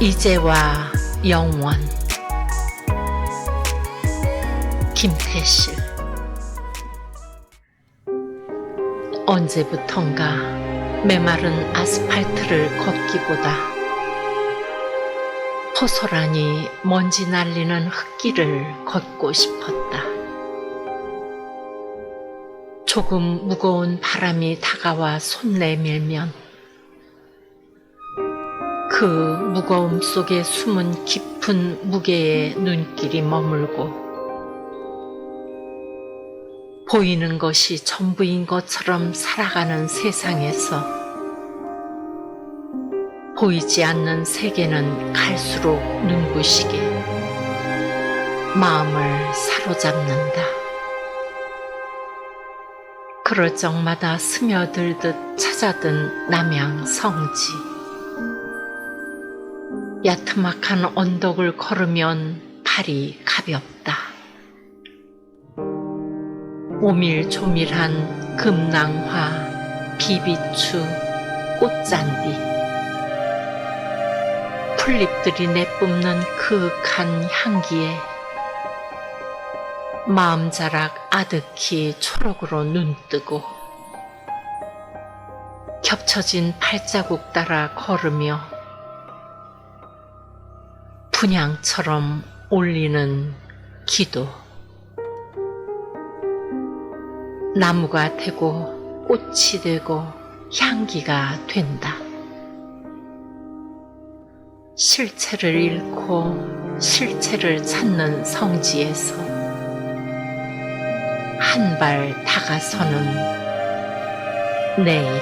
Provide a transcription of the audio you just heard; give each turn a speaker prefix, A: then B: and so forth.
A: 이제와 영원 김태실 언제부턴가 메마른 아스팔트를 걷기보다 호소라니 먼지 날리는 흙길을 걷고 싶었다. 조금 무거운 바람이 다가와 손 내밀면 그 무거움 속에 숨은 깊은 무게의 눈길이 머물고 보이는 것이 전부인 것처럼 살아가는 세상에서 보이지 않는 세계는 갈수록 눈부시게 마음을 사로잡는다. 그럴 적마다 스며들듯 찾아든 남양 성지. 야트막한 언덕을 걸으면 발이 가볍다. 오밀조밀한 금낭화, 비비추, 꽃잔디. 풀잎들이 내뿜는 그윽한 향기에 마음자락 아득히 초록으로 눈뜨고 겹쳐진 발자국 따라 걸으며 분양처럼 올리는 기도 나무가 되고 꽃이 되고 향기가 된다. 실체를 잃고 실체를 찾는 성지에서 한 발 다가서는 내일.